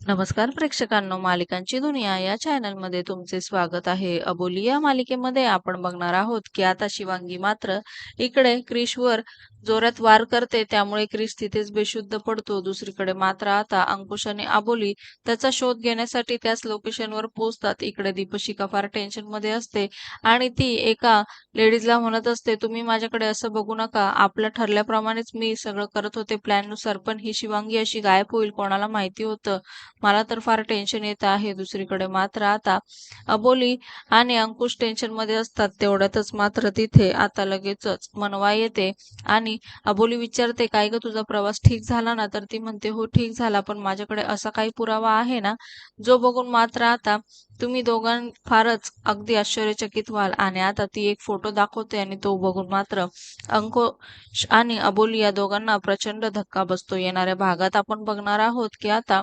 नमस्कार प्रेक्षकांनो मालिकांची दुनिया या चॅनलमध्ये तुमचे स्वागत आहे. अबोली या मालिकेमध्ये आपण बघणार आहोत की आता शिवांगी मात्र इकडे क्रिशवर जोरात वार करते त्यामुळे क्रिश तिथेच बेशुद्ध पडतो. दुसरीकडे मात्र आता अंकुश आणि अबोली त्याचा शोध घेण्यासाठी त्याच लोकेशनवर पोहोचतात. इकडे दीपशिका फार टेन्शनमध्ये असते आणि ती एका लेडीजला म्हणत असते तुम्ही माझ्याकडे असं बघू नका. आपलं ठरल्याप्रमाणेच मी सगळं करत होते. प्लॅननुसार पण ही शिवांगी अशी गायब होईल कोणाला माहिती होतं. मला तर फार टेन्शन येत आहे. दुसरीकडे मात्र आता अबोली आणि अंकुश टेन्शनमध्ये असतात. तेवढ्यातच मात्र तिथे आता लगेचच मनवा येते आणि अबोली विचारते काय ग तुझा प्रवास ठीक झाला ना? तर ती म्हणते हो ठीक झाला पण माझ्याकडे असा काही पुरावा आहे ना जो बघून मात्र आता तुम्ही दोघां फारच अगदी आश्चर्यचकित व्हाल. आणि आता ती एक फोटो दाखवते आणि तो बघून मात्र अंकुश आणि अबोली या दोघांना प्रचंड धक्का बसतो. येणाऱ्या भागात आपण बघणार आहोत की आता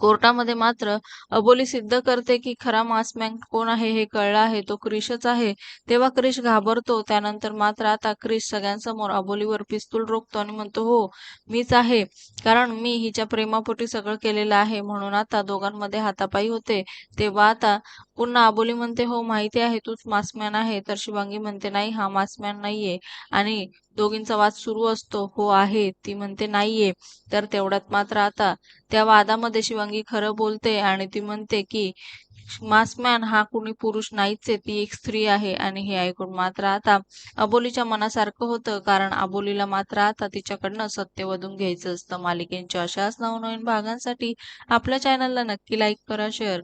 कोर्टामध्ये मात्र अबोली सिद्ध करते की खरा मासमॅन कोण आहे हे कळलं आहे तो क्रिशच आहे. तेव्हा क्रिश घाबरतो त्यानंतर मात्र आता क्रिश सगळ्यांसमोर अबोलीवर पिस्तूल रोखतो आणि म्हणतो हो मीच आहे. कारण मी हिच्या प्रेमापोटी सगळं केलेलं आहे. म्हणून आता दोघांमध्ये हातापाई होते. तेव्हा आता पुन्हा अबोली म्हणते हो माहिती आहे तूच मासमॅन आहे. तर शिवांगी म्हणते नाही हा मासमॅन नाहीये. आणि दोघींचा वाद सुरू असतो. हो आहे. ती म्हणते नाहीये. तर तेवढ्यात मात्र आता त्या वादामध्ये शिवांगी खरं बोलते आणि ती म्हणते की मासमॅन हा कुणी पुरुष नाहीच आहे ती एक स्त्री आहे आणि हे ऐकून मात्र आता अबोलीच्या मनासारखं होतं कारण अबोलीला मात्र आता तिच्याकडनं सत्य वधून घ्यायचं असतं. मालिकेंच्या अशाच नवनवीन भागांसाठी आपल्या चॅनलला नक्की लाईक करा शेअर